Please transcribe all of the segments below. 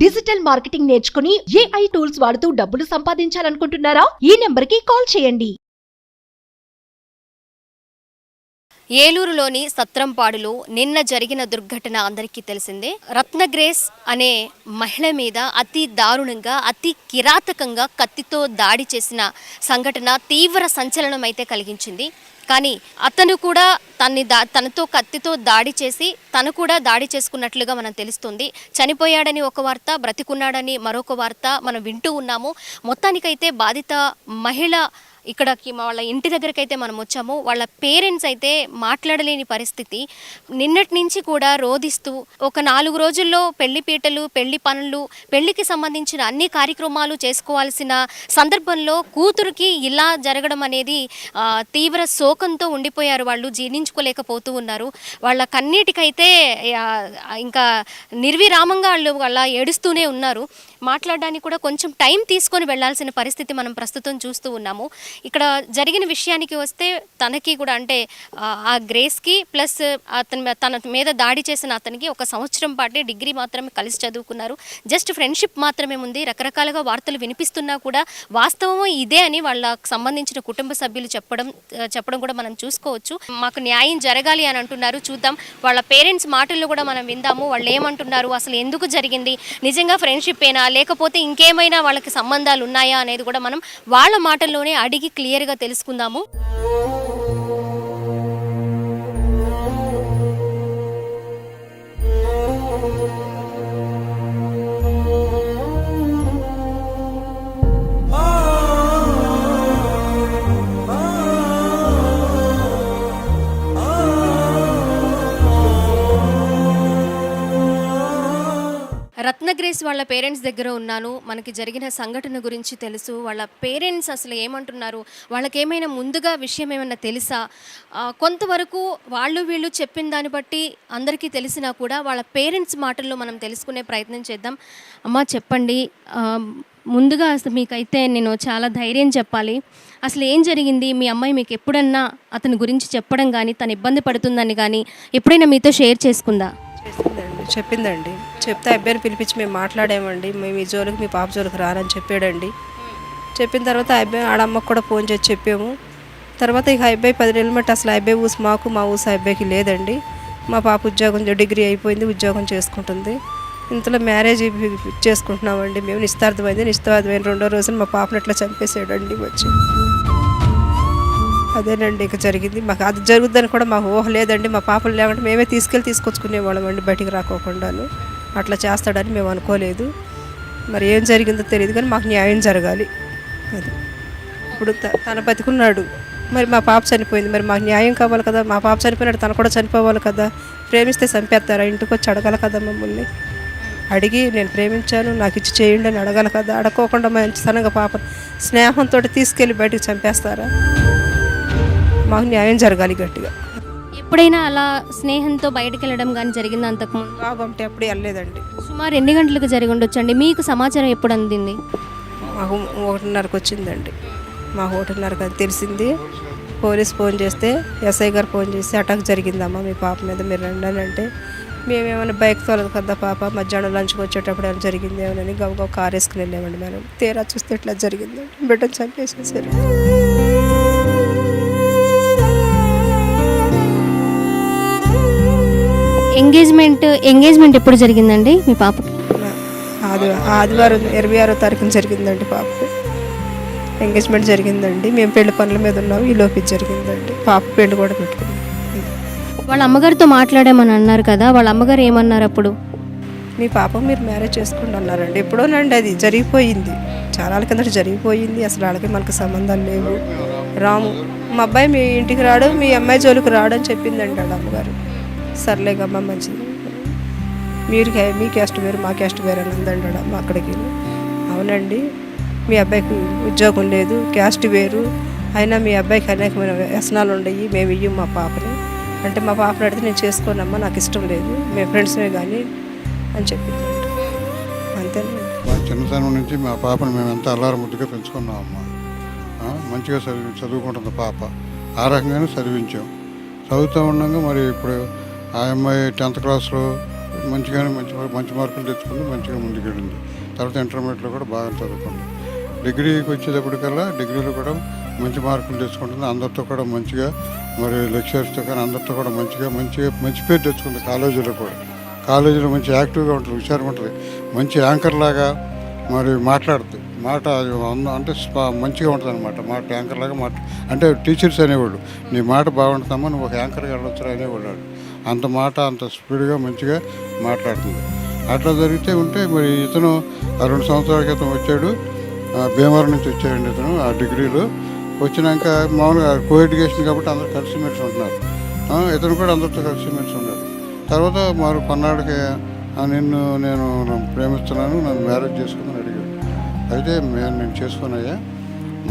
Digital marketing నేర్చుకుని AI tools వాడుతూ డబ్బులు సంపాదించాలనుకుంటున్నారా? ఈ నెంబర్కి కాల్ చేయండి. ఏలూరులోని సత్రంపాడులో నిన్న జరిగిన దుర్ఘటన అందరికీ తెలిసిందే. రత్నగ్రేస్ అనే మహిళ మీద అతి దారుణంగా అతి కిరాతకంగా కత్తితో దాడి చేసిన సంఘటన తీవ్ర సంచలనం అయితే కలిగించింది. కానీ అతను కూడా తన్ని దా తనతో కత్తితో దాడి చేసి తను కూడా దాడి చేసుకున్నట్లుగా మనం తెలుస్తుంది. చనిపోయాడని ఒక వార్త బ్రతికున్నాడని మరొక వార్త మనం వింటూ ఉన్నాము. మొత్తానికైతే బాధిత మహిళ ఇక్కడకి వాళ్ళ ఇంటి దగ్గరికి అయితే మనం వచ్చాము. వాళ్ళ పేరెంట్స్ అయితే మాట్లాడలేని పరిస్థితి. నిన్నటి నుంచి కూడా రోధిస్తూ ఒక నాలుగు రోజుల్లో పెళ్ళి పీటలు పెళ్ళి పనులు పెళ్ళికి సంబంధించిన అన్ని కార్యక్రమాలు చేసుకోవాల్సిన సందర్భంలో కూతురికి ఇలా జరగడం అనేది తీవ్ర శోకంతో ఉండిపోయారు వాళ్ళు. జీర్ణించుకోలేకపోతూ ఉన్నారు. వాళ్ళ కన్నీటికైతే ఇంకా నిర్విరామంగా వాళ్ళు అలా ఏడుస్తూనే ఉన్నారు. మాట్లాడడానికి కూడా కొంచెం టైం తీసుకొని వెళ్ళాల్సిన పరిస్థితి మనం ప్రస్తుతం చూస్తూ ఉన్నాము. ఇక్కడ జరిగిన విషయానికి వస్తే తనకి కూడా అంటే ఆ, గ్రేస్కి ప్లస్ అతని తన మీద దాడి చేసిన అతనికి ఒక సంవత్సరం పాటే డిగ్రీ మాత్రమే కలిసి చదువుకున్నారు. జస్ట్ ఫ్రెండ్షిప్ మాత్రమే ఉంది. రకరకాలుగా వార్తలు వినిపిస్తున్నా కూడా వాస్తవం ఇదే అని వాళ్ళకు సంబంధించిన కుటుంబ సభ్యులు చెప్పడం చెప్పడం కూడా మనం చూసుకోవచ్చు. మాకు న్యాయం జరగాలి అని అంటున్నారు. చూద్దాం. వాళ్ళ పేరెంట్స్ మాటల్లో కూడా మనం విందాము. వాళ్ళు ఏమంటున్నారు? అసలు ఎందుకు జరిగింది? నిజంగా ఫ్రెండ్షిప్ ఏనా లేకపోతే ఇంకేమైనా వాళ్ళకి సంబంధాలు ఉన్నాయా అనేది కూడా మనం వాళ్ళ మాటల్లోనే అడిగి క్లియర్గా తెలుసుకుందాము. గ్రేస్ వాళ్ళ పేరెంట్స్ దగ్గర ఉన్నాను. మనకి జరిగిన సంఘటన గురించి తెలుసు. వాళ్ళ పేరెంట్స్ అసలు ఏమంటున్నారు? వాళ్ళకి ఏమైనా ముందుగా విషయం ఏమైనా తెలుసా? కొంతవరకు వాళ్ళు వీళ్ళు చెప్పిన దాన్ని బట్టి అందరికీ తెలిసినా కూడా వాళ్ళ పేరెంట్స్ మాటల్లో మనం తెలుసుకునే ప్రయత్నం చేద్దాం. అమ్మా చెప్పండి. ముందుగా అసలు మీకైతే నేను చాలా ధైర్యం చెప్పాలి. అసలు ఏం జరిగింది? మీ అమ్మాయి మీకు ఎప్పుడన్నా అతని గురించి చెప్పడం కానీ తను ఇబ్బంది పడుతుందని కానీ ఎప్పుడైనా మీతో షేర్ చేసుకుందా? చేసిందండి చెప్పిందండి. చెప్తే అబ్బాయిని పిలిపించి మేము మాట్లాడామండి. మేము ఈ జోలికి మీ పాప జోలికి రానని చెప్పాడండి. చెప్పిన తర్వాత ఆ అబ్బాయి ఆడమ్మకు కూడా ఫోన్ చేసి చెప్పాము. తర్వాత ఇక అబ్బాయి పది నెలలు మట్టి అసలు అబ్బాయి ఊసి మాకు మా ఊసి ఆ అబ్బాయికి లేదండి. మా పాప ఉద్యోగం డిగ్రీ అయిపోయింది ఉద్యోగం చేసుకుంటుంది. ఇంతలో మ్యారేజ్ చేసుకుంటున్నామండి మేము. నిస్తార్థమైంది నిస్తార్థమైన రెండో రోజున మా పాపను ఇట్లా చంపేసాడండి వచ్చి అదేనండి ఇక జరిగింది. మాకు అది జరుగుద్దని కూడా మాకు ఊహ లేదండి. మా పాపలు లేకుంటే మేమే తీసుకెళ్ళి తీసుకొచ్చుకునేవాళ్ళం అండి బయటికి రాకోకుండాను. అట్లా చేస్తాడని మేము అనుకోలేదు. మరి ఏం జరిగిందో తెలియదు కానీ మాకు న్యాయం జరగాలి. అది. ఇప్పుడు త- తన బతికున్నాడు. మరి మా పాప చనిపోయింది. మరి మాకు న్యాయం కావాలి కదా? మా పాప చనిపోయినాడు తను కూడా చనిపోవాలి కదా? ప్రేమిస్తే చంపేస్తారా? ఇంటికి వచ్చి అడగాలి కదా మమ్మల్ని? అడిగి నేను ప్రేమించాను నాకు ఇచ్చి చేయండి అని అడగాలి కదా? అడగకోకుండా మంచితనంగా పాప స్నేహంతో తీసుకెళ్ళి బయటకు చంపేస్తారా? మాకు న్యాయం జరగాలి గట్టిగా. ఎప్పుడైనా అలా స్నేహంతో బయటకు వెళ్ళడం కానీ జరిగింది అంతకుముందు? బాబు అంటే ఎప్పుడు వెళ్ళలేదండి. సుమారు ఎన్ని గంటలకు జరిగి ఉండొచ్చండి? మీకు సమాచారం ఎప్పుడు అందింది? మాకు ఒకటిన్నరకు వచ్చిందండి. మాకు ఒకటిన్నరకు అది తెలిసింది. పోలీస్ ఫోన్ చేస్తే ఎస్ఐ గారు ఫోన్ చేసి అటాక్ జరిగిందమ్మా మీ పాప మీద మీరు రండి అని అంటే మేమేమైనా బైక్ తోలదు కదా పాప మధ్యాహ్నం లంచ్కి వచ్చేటప్పుడు ఏమైనా జరిగింది ఏమని గబగబ కార్ వేసుకుని వెళ్ళామండి మేడం. తీరా చూస్తే ఇట్లా జరిగింది బిడ్డను చంపేసేసారు. ఎంగేజ్మెంట్ ఎంగేజ్మెంట్ ఎప్పుడు జరిగిందండి మీ పాపకి ఆది ఆదివారం ఇరవై ఆరో తారీఖున జరిగిందండి పాపకు ఎంగేజ్మెంట్ జరిగిందండి. మేము పెళ్ళి పనుల మీద ఉన్నాం ఈ లోపు జరిగిందండి. పాప పెళ్ళి కూడా పెట్టుకున్నాం. వాళ్ళ అమ్మగారితో మాట్లాడామని అన్నారు కదా వాళ్ళ అమ్మగారు ఏమన్నారు అప్పుడు? మీ పాప మీరు మ్యారేజ్ చేసుకోండి అన్నారండి. ఎప్పుడోనండి అది జరిగిపోయింది. చాలా కిందట జరిగిపోయింది. అసలు వాళ్ళకి మనకు సంబంధాలు లేవు. రాము మా అబ్బాయి మీ ఇంటికి రాడు మీ అమ్మాయి జోలికి రాడు అని చెప్పిందండి వాళ్ళ అమ్మగారు. సర్లేగమ్మ మంచిది. మీరు మీ క్యాస్ట్ వేరు మా క్యాస్ట్ వేరు అని ఉందండి అమ్మ అక్కడికి. అవునండి మీ అబ్బాయికి ఉద్యోగం లేదు క్యాస్ట్ వేరు అయినా మీ అబ్బాయికి అనేకమైన వ్యసనాలు ఉండయి మేము ఇయ్యం మా పాపని. అంటే మా పాపను అడిగితే నేను చేసుకోనమ్మా నాకు ఇష్టం లేదు మేము ఫ్రెండ్స్మే కానీ అని చెప్పింది అంతేనండి మా చిన్నతనం నుంచి మా పాపను మేము ఎంత అల్లారం ముద్దుగా పెంచుకున్నామమ్మా మంచిగా చదివి చదువుకుంటుంది పాప. ఆ రకంగానే చదివించాం. చదువుతూ ఉండగా మరి ఇప్పుడు ఆ అమ్మాయి టెన్త్ క్లాస్లో మంచిగానే మంచి మంచి మార్కులు తెచ్చుకుంది మంచిగా ముందుకెళ్ళింది. తర్వాత ఇంటర్మీడియట్లో కూడా బాగా చదువుకుంది. డిగ్రీకి వచ్చేటప్పటికల్లా డిగ్రీలో కూడా మంచి మార్కులు తెచ్చుకుంటుంది. అందరితో కూడా మంచిగా మరి లెక్చర్స్తో కానీ అందరితో కూడా మంచిగా మంచిగా మంచి పేరు తెచ్చుకుంది కాలేజీలో కూడా. కాలేజీలో మంచి యాక్టివ్గా ఉంటుంది హుషారుగా ఉంటుంది. మంచి యాంకర్ లాగా మరి మాట్లాడుతుంది. మాట అంటే మంచిగా ఉంటుంది అనమాట మాట యాంకర్ లాగా మాట అంటే టీచర్స్ అనేవాళ్ళు నీ మాట బాగుంటుందమ్మా నువ్వు ఒక యాంకర్గా వెళ్ళొచ్చు అనేవాళ్ళు అంత మాట అంత స్పీడ్గా మంచిగా మాట్లాడుతుంది. అట్లా జరిగితే ఉంటే మరి ఇతను రెండు సంవత్సరాల క్రితం వచ్చాడు. ఆ భీమవరం నుంచి వచ్చాడండి ఇతను ఆ డిగ్రీలో. వచ్చినాక మామూలుగా కో ఎడ్యుకేషన్ కాబట్టి అందరూ కలిసిమెలిసి ఉంటున్నారు. ఇతను కూడా అందరితో కలిసి మెలిసి ఉన్నారు. తర్వాత మరి పన్నాడుకి నిన్ను నేను ప్రేమిస్తున్నాను నన్ను మ్యారేజ్ చేసుకుందని అడిగాడు. అయితే మేము నేను చేసుకున్నాయా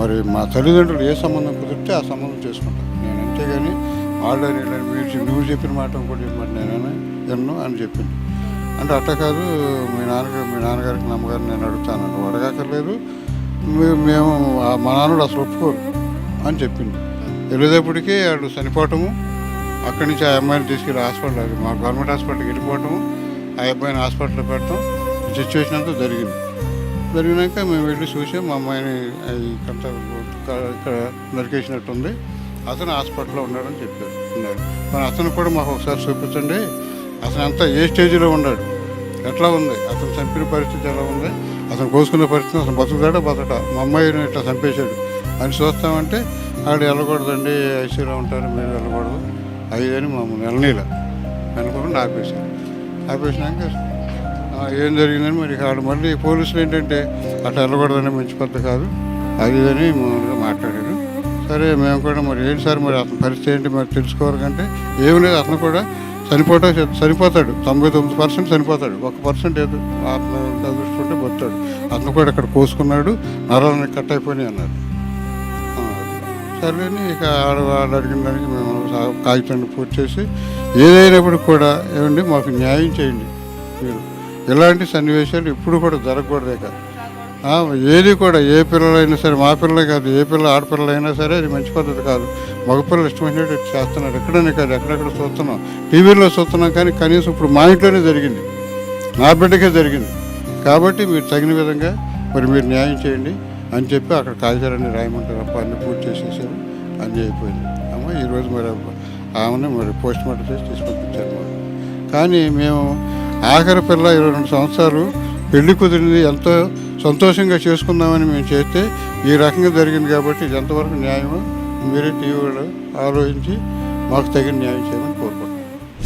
మరి మా తల్లిదండ్రులు ఏ సంబంధం కుదిరితే ఆ సంబంధం చేసుకుంటాను నేను అంతేగాని ఆర్డర్ మీరు నువ్వు చెప్పిన మాట ఇంకోటి చెప్పమంటే నేనైనా ఎన్నో అని చెప్పింది. అంటే అట్ట కాదు మీ నాన్నగారు మీ నాన్నగారికి మా నేను అడుగుతాను. నువ్వు అడగక్కర్లేదు మేము ఆ- మా నాన్నడు అసలు ఒప్పుకోరు అని చెప్పింది. వెళ్ళేటప్పటికీ వాడు చనిపోవటము అక్కడి నుంచి ఆ అమ్మాయిని తీసుకెళ్ళి హాస్పిటల్ అది మా గవర్నమెంట్ హాస్పిటల్కి వెళ్ళిపోవటము ఆ అబ్బాయిని హాస్పిటల్లో పెట్టడం సిచ్యువేషన్ అంతా జరిగింది. జరిగినాక మేము వెళ్ళి చూసాం మా అమ్మాయిని ఇక్కడ ఇక్కడ నరికేసినట్టుంది అతను హాస్పిటల్లో ఉన్నాడని చెప్పారు ఉన్నాడు మరి అతను కూడా మాకు ఒకసారి చూపించండి. అతను అంతా ఏ స్టేజ్లో ఉన్నాడు? ఎట్లా ఉంది? అతను చంపిన పరిస్థితి ఎలా ఉంది? అతను కోసుకునే పరిస్థితి అతను బతుకుతాడా? బతట మా అమ్మాయిని ఇట్లా చంపేశాడు? అని చూస్తామంటే ఆడు వెళ్ళకూడదండి ఐసీలో ఉంటారు మీరు వెళ్ళకూడదు. అయ్యని అని మమ్మల్ని వెళ్ళనీల. అనుకోకుండా ఆపేశారు. ఆపేసినాక ఏం జరిగిందని మరి ఆడు మళ్ళీ పోలీసులు ఏంటంటే అట్లా వెళ్ళకూడదని మంచి పద్ధతి కాదు. అది అని మామూలుగా మాట్లాడారు సరే మేము కూడా మరి ఏంటి సార్ మరి అతని పరిస్థితి ఏంటి మరి తెలుసుకోవాలంటే ఏమి లేదు అతను కూడా చనిపోవటం చనిపోతాడు. తొంభై తొమ్మిది పర్సెంట్ చనిపోతాడు. ఒక పర్సెంట్ ఏదో ఆత్మ అదృష్టుంటే బతాడు అతను కూడా ఇక్కడ కోసుకున్నాడు. నరాలని కట్ అయిపోయినాయి అన్నారు. సరే ఇక ఆడ వాళ్ళు అడిగిన దానికి మేము కాగితాన్ని పూర్తి చేసి ఏదైనప్పుడు కూడా ఏమండి మాకు న్యాయం చేయండి మీరు. ఇలాంటి సన్నివేశాలు ఇప్పుడు కూడా జరగకూడదే కాదు. ఏది కూడా ఏ పిల్లలైనా సరే మా పిల్లలే కాదు ఏ పిల్ల ఆడపిల్లలైనా సరే అది మంచి పద్ధతి కాదు. మగపిల్లలు ఇష్టమైనట్టు చేస్తున్నారు. ఎక్కడనే కాదు ఎక్కడెక్కడ చూస్తున్నాం. టీవీలో చూస్తున్నాం కానీ కనీసం ఇప్పుడు మా ఇంట్లోనే జరిగింది. నా బిడ్డకే జరిగింది. కాబట్టి మీరు తగిన విధంగా మరి మీరు న్యాయం చేయండి అని చెప్పి అక్కడ కాగితాలన్నీ రాయమంటారు అప్ప అన్ని పూర్తి చేసేసారు. అన్నీ అయిపోయింది. అమ్మ ఈరోజు మరి అబ్బ- ఆమెను మరి పోస్ట్ మార్టం చేసి తీసుకొచ్చారు కానీ మేము ఆఖరి పిల్ల ఇరవై రెండు సంవత్సరాలు పెళ్ళి కుదిరింది ఎంతో సంతోషంగా చేసుకుందామని మేము చేస్తే ఈ రకంగా జరిగింది కాబట్టి ఇది ఎంతవరకు న్యాయమో మీరే టీవీలో ఆలోచించి మాకు తగిన న్యాయం చేయమని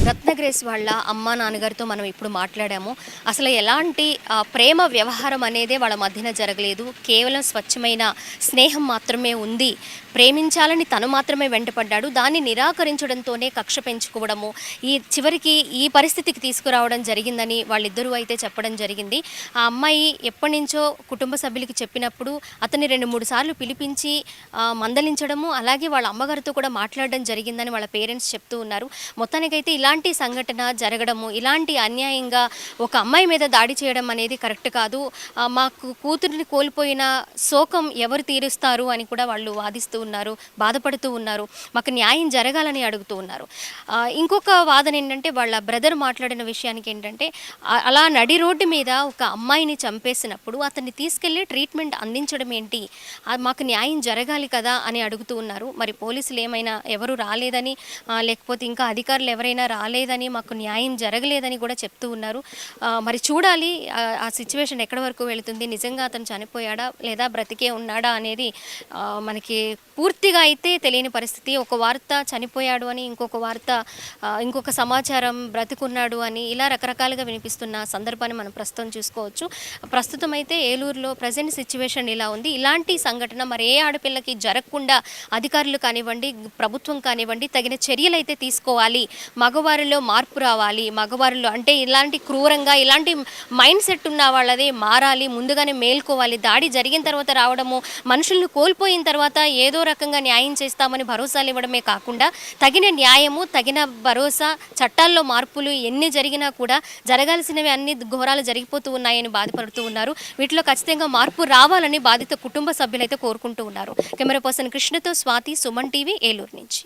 రత్నగ్రేస్ వాళ్ళ అమ్మ నాన్నగారితో మనం ఇప్పుడు మాట్లాడాము. అసలు ఎలాంటి ప్రేమ వ్యవహారం అనేదే వాళ్ళ మధ్యన జరగలేదు. కేవలం స్వచ్ఛమైన స్నేహం మాత్రమే ఉంది. ప్రేమించాలని తను మాత్రమే వెంటపడ్డాడు. దాన్ని నిరాకరించడంతోనే కక్ష పెంచుకోవడము ఈ చివరికి ఈ పరిస్థితికి తీసుకురావడం జరిగిందని వాళ్ళిద్దరూ అయితే చెప్పడం జరిగింది. ఆ అమ్మాయి ఎప్పటి నుంచో కుటుంబ సభ్యులకి చెప్పినప్పుడు అతన్ని రెండు మూడు సార్లు పిలిపించి మందలించడము అలాగే వాళ్ళ అమ్మగారితో కూడా మాట్లాడడం జరిగిందని వాళ్ళ పేరెంట్స్ చెప్తూ ఉన్నారు. మొత్తానికైతే ఇలాంటి సంఘటన జరగడము ఇలాంటి అన్యాయంగా ఒక అమ్మాయి మీద దాడి చేయడం అనేది కరెక్ట్ కాదు. మాకు కూతురిని కోల్పోయిన శోకం ఎవరు తీరుస్తారు అని కూడా వాళ్ళు వాదిస్తూ ఉన్నారు బాధపడుతూ ఉన్నారు. మాకు న్యాయం జరగాలని అడుగుతూ ఉన్నారు. ఇంకొక వాదన ఏంటంటే వాళ్ళ బ్రదర్ మాట్లాడిన విషయానికి ఏంటంటే అలా నడి రోడ్డు మీద ఒక అమ్మాయిని చంపేసినప్పుడు అతన్ని తీసుకెళ్ళి ట్రీట్మెంట్ అందించడం ఏంటి? మాకు న్యాయం జరగాలి కదా? అని అడుగుతూ ఉన్నారు. మరి పోలీసులు ఏమైనా ఎవరు రాలేదని లేకపోతే ఇంకా అధికారులు ఎవరైనా కాలేదని మాకు న్యాయం జరగలేదని కూడా చెప్తూ ఉన్నారు. మరి చూడాలి ఆ, సిచ్యువేషన్ ఎక్కడి వరకు వెళుతుంది నిజంగా అతను చనిపోయాడా లేదా బ్రతికే ఉన్నాడా అనేది మనకి పూర్తిగా అయితే తెలియని పరిస్థితి. ఒక వార్త చనిపోయాడు అని ఇంకొక వార్త ఇంకొక సమాచారం బ్రతికున్నాడు అని ఇలా రకరకాలుగా వినిపిస్తున్న సందర్భాన్ని మనం ప్రస్తుతం చూసుకోవచ్చు. ప్రస్తుతం అయితే ఏలూరులో ప్రజెంట్ సిచ్యువేషన్ ఇలా ఉంది. ఇలాంటి సంఘటన మరి ఏ ఆడపిల్లకి జరగకుండా అధికారులు కానివ్వండి ప్రభుత్వం కానివ్వండి తగిన చర్యలు అయితే తీసుకోవాలి మగవారిలో మార్పు రావాలి మగవారిలో అంటే ఇలాంటి క్రూరంగా ఇలాంటి మైండ్ సెట్ ఉన్న వాళ్ళది మారాలి ముందుగానే మేల్కోవాలి. దాడి జరిగిన తర్వాత రావడము మనుషులను కోల్పోయిన తర్వాత ఏదో రకంగా న్యాయం చేస్తామని భరోసాలు ఇవ్వడమే కాకుండా తగిన న్యాయము తగిన భరోసా చట్టాల్లో మార్పులు ఎన్ని జరిగినా కూడా జరగాల్సినవి అన్ని ఘోరాలు జరిగిపోతూ ఉన్నాయని బాధపడుతూ ఉన్నారు. వీటిలో ఖచ్చితంగా మార్పు రావాలని బాధిత కుటుంబ సభ్యులైతే కోరుకుంటూ ఉన్నారు. కెమెరా పర్సన్ కృష్ణతో స్వాతి సుమన్ టీవీ ఏలూరు నుంచి.